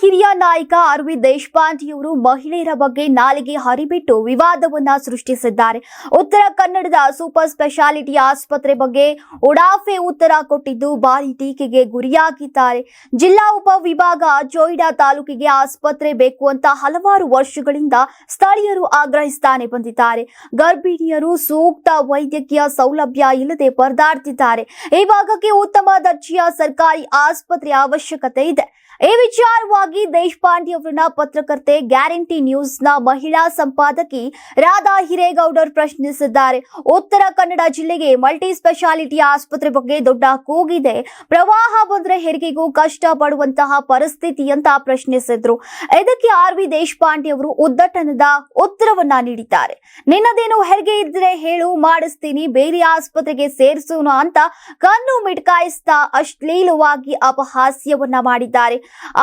ಹಿರಿಯ ನಾಯಕ ಅರವಿಂದ್ ದೇಶಪಾಂಡೆಯವರು ಮಹಿಳೆಯರ ಬಗ್ಗೆ ನಾಲಿಗೆ ಹರಿಬಿಟ್ಟು ವಿವಾದವನ್ನ ಸೃಷ್ಟಿಸಿದ್ದಾರೆ. ಉತ್ತರ ಕನ್ನಡದ ಸೂಪರ್ ಸ್ಪೆಷಾಲಿಟಿ ಆಸ್ಪತ್ರೆ ಬಗ್ಗೆ ಉಡಾಫೆ ಉತ್ತರ ಕೊಟ್ಟಿದ್ದು ಭಾರಿ ಟೀಕೆಗೆ ಗುರಿಯಾಗಿದ್ದಾರೆ. ಜಿಲ್ಲಾ ಉಪವಿಭಾಗ ಜೋಯಿಡಾ ತಾಲೂಕಿಗೆ ಆಸ್ಪತ್ರೆ ಬೇಕು ಅಂತ ಹಲವಾರು ವರ್ಷಗಳಿಂದ ಸ್ಥಳೀಯರು ಆಗ್ರಹಿಸ್ತಾನೆ ಬಂದಿದ್ದಾರೆ. ಗರ್ಭಿಣಿಯರು ಸೂಕ್ತ ವೈದ್ಯಕೀಯ ಸೌಲಭ್ಯ ಇಲ್ಲದೆ ಪರದಾಡ್ತಿದ್ದಾರೆ. ಈ ಭಾಗಕ್ಕೆ ಉತ್ತಮ ದರ್ಜೆಯ ಸರ್ಕಾರಿ ಆಸ್ಪತ್ರೆ ಅವಶ್ಯಕತೆ ಇದೆ. ಈ ವಿಚಾರವಾಗಿ ದೇಶಪಾಂಡೆ ಅವರನ್ನ ಪತ್ರಕರ್ತೆ ಗ್ಯಾರಂಟಿ ನ್ಯೂಸ್ನ ಮಹಿಳಾ ಸಂಪಾದಕಿ ರಾಧಾ ಹಿರೇಗೌಡರ್ ಪ್ರಶ್ನಿಸಿದ್ದಾರೆ. ಉತ್ತರ ಕನ್ನಡ ಜಿಲ್ಲೆಗೆ ಮಲ್ಟಿ ಸ್ಪೆಷಾಲಿಟಿ ಆಸ್ಪತ್ರೆ ಬಗ್ಗೆ ದೊಡ್ಡ ಕೂಗಿದೆ. ಪ್ರವಾಹ ಬಂದ್ರೆ ಹೆರಿಗೆಗೂ ಕಷ್ಟ ಪಡುವಂತಹ ಪರಿಸ್ಥಿತಿ ಅಂತ ಪ್ರಶ್ನಿಸಿದ್ರು. ಇದಕ್ಕೆ ಆರ್ ವಿ ದೇಶಪಾಂಡೆ ಅವರು ಉದ್ದಟನದ ಉತ್ತರವನ್ನ ನೀಡಿದ್ದಾರೆ. ನಿನ್ನದೇನು ಹೆರಿಗೆ ಇದ್ರೆ ಹೇಳು, ಮಾಡಿಸ್ತೀನಿ, ಬೇರೆ ಆಸ್ಪತ್ರೆಗೆ ಸೇರಿಸೋಣ ಅಂತ ಕಣ್ಣು ಮಿಟ್ಕಾಯಿಸ್ತಾ ಅಶ್ಲೀಲವಾಗಿ ಅಪಹಾಸ್ಯವನ್ನ ಮಾಡಿದ್ದಾರೆ.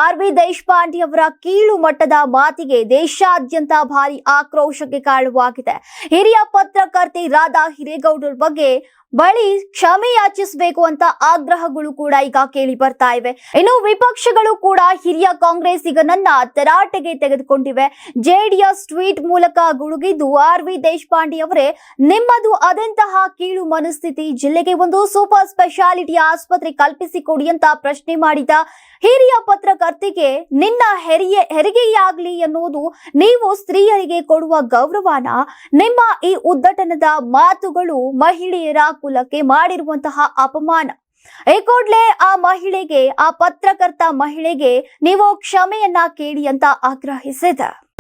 ಆರ್ ವಿ ದೇಶಪಾಂಡೆ ಅವರ ಕೀಳು ಮಟ್ಟದ ಮಾತಿಗೆ ದೇಶಾದ್ಯಂತ ಭಾರಿ ಆಕ್ರೋಶಕ್ಕೆ ಕಾರಣವಾಗಿದೆ. ಹಿರಿಯ ಪತ್ರಕರ್ತೆ ರಾಧಾ ಹಿರೇಗೌಡರ ಬಗ್ಗೆ ಬಳಿ ಕ್ಷಮೆ ಯಾಚಿಸಬೇಕು ಅಂತ ಆಗ್ರಹಗಳು ಕೂಡ ಈಗ ಕೇಳಿ ಬರ್ತಾ ಇವೆ. ಇನ್ನು ವಿಪಕ್ಷಗಳು ಕೂಡ ಹಿರಿಯ ಕಾಂಗ್ರೆಸ್ಸಿಗನನ್ನ ತರಾಟೆಗೆ ತೆಗೆದುಕೊಂಡಿವೆ. ಜೆಡಿಎಸ್ ಟ್ವೀಟ್ ಮೂಲಕ ಗುಡುಗಿದ್ದು ಆರ್ ವಿ ದೇಶಪಾಂಡೆ ಅವರೇ, ನಿಮ್ಮದು ಅದೆಂತಹ ಕೀಳು ಮನಸ್ಥಿತಿ, ಜಿಲ್ಲೆಗೆ ಒಂದು ಸೂಪರ್ ಸ್ಪೆಷಾಲಿಟಿ ಆಸ್ಪತ್ರೆ ಕಲ್ಪಿಸಿಕೊಡಿ ಅಂತ ಪ್ರಶ್ನೆ ಮಾಡಿದ ಹಿರಿಯ ಪತ್ರಕರ್ತಿಗೆ ನಿನ್ನ ಹೆರಿಗೆ ಹೆರಿಗೆಯಾಗ್ಲಿ ಎನ್ನುವುದು ನೀವು ಸ್ತ್ರೀಯರಿಗೆ ಕೊಡುವ ಗೌರವನ, ನಿಮ್ಮ ಈ ಉದ್ದಟನದ ಮಾತುಗಳು ಮಹಿಳೆಯರ ಕುಲಕ್ಕೆ ಮಾಡಿರುವಂತಹ ಅಪಮಾನ. ಈ ಆ ಮಹಿಳೆಗೆ, ಆ ಪತ್ರಕರ್ತ ಮಹಿಳೆಗೆ ನೀವು ಕ್ಷಮೆಯನ್ನ ಕೇಳಿ ಅಂತ ಆಗ್ರಹಿಸಿದ.